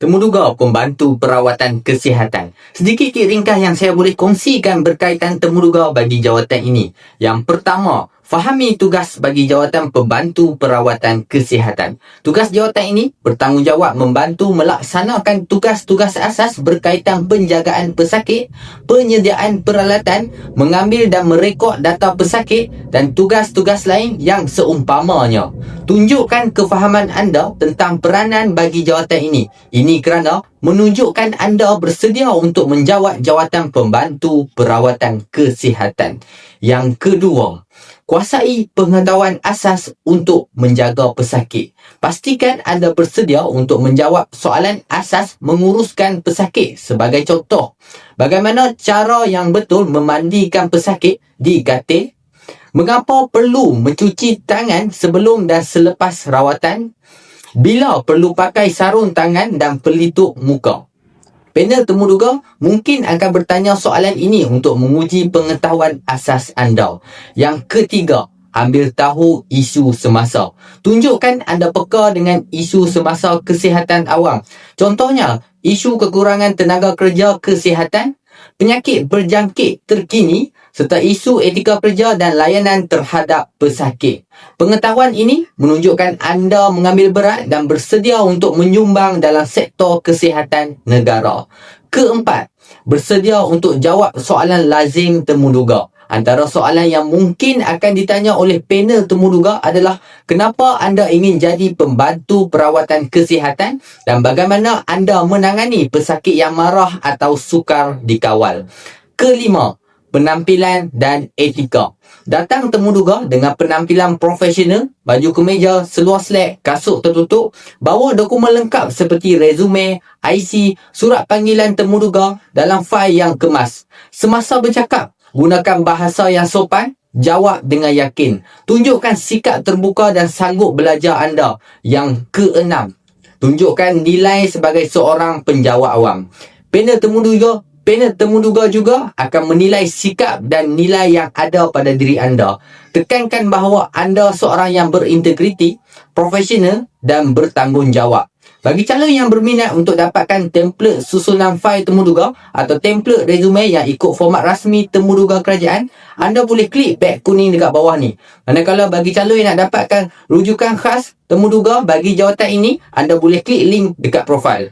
Temuduga pembantu perawatan kesihatan. Sedikit ringkas yang saya boleh kongsikan berkaitan temuduga bagi jawatan ini. Yang pertama, Fahami tugas bagi jawatan pembantu perawatan kesihatan. Tugas jawatan ini bertanggungjawab membantu melaksanakan tugas-tugas asas berkaitan penjagaan pesakit, penyediaan peralatan, mengambil dan merekod data pesakit dan tugas-tugas lain yang seumpamanya. Tunjukkan kefahaman anda tentang peranan bagi jawatan ini. Ini kerana menunjukkan anda bersedia untuk menjawat jawatan pembantu perawatan kesihatan. Yang kedua, kuasai pengetahuan asas untuk menjaga pesakit. Pastikan anda bersedia untuk menjawab soalan asas menguruskan pesakit. Sebagai contoh, bagaimana cara yang betul memandikan pesakit di katil? Mengapa perlu mencuci tangan sebelum dan selepas rawatan? Bila perlu pakai sarung tangan dan pelitup muka? Panel temuduga mungkin akan bertanya soalan ini untuk menguji pengetahuan asas anda. Yang ketiga, ambil tahu isu semasa. Tunjukkan anda peka dengan isu semasa kesihatan awam. Contohnya, isu kekurangan tenaga kerja kesihatan, penyakit berjangkit terkini serta isu etika kerja dan layanan terhadap pesakit. Pengetahuan ini menunjukkan anda mengambil berat dan bersedia untuk menyumbang dalam sektor kesihatan negara. Keempat, bersedia untuk jawab soalan lazim temuduga. Antara soalan yang mungkin akan ditanya oleh panel temuduga adalah kenapa anda ingin jadi pembantu perawatan kesihatan dan bagaimana anda menangani pesakit yang marah atau sukar dikawal. Kelima, penampilan dan etika. Datang temuduga dengan penampilan profesional, baju kemeja, seluar slack, kasut tertutup, bawa dokumen lengkap seperti resume, IC, surat panggilan temuduga dalam fail yang kemas. Semasa bercakap, gunakan bahasa yang sopan, jawab dengan yakin. Tunjukkan sikap terbuka dan sanggup belajar anda. Yang keenam, tunjukkan nilai sebagai seorang penjawab awam. Panel temuduga Panel temuduga juga akan menilai sikap dan nilai yang ada pada diri anda. Tekankan bahawa anda seorang yang berintegriti, profesional dan bertanggungjawab. Bagi calon yang berminat untuk dapatkan template susunan fail temuduga atau template resume yang ikut format rasmi temuduga kerajaan, anda boleh klik beg kuning dekat bawah ni. Manakala bagi calon yang nak dapatkan rujukan khas temuduga bagi jawatan ini, anda boleh klik link dekat profil.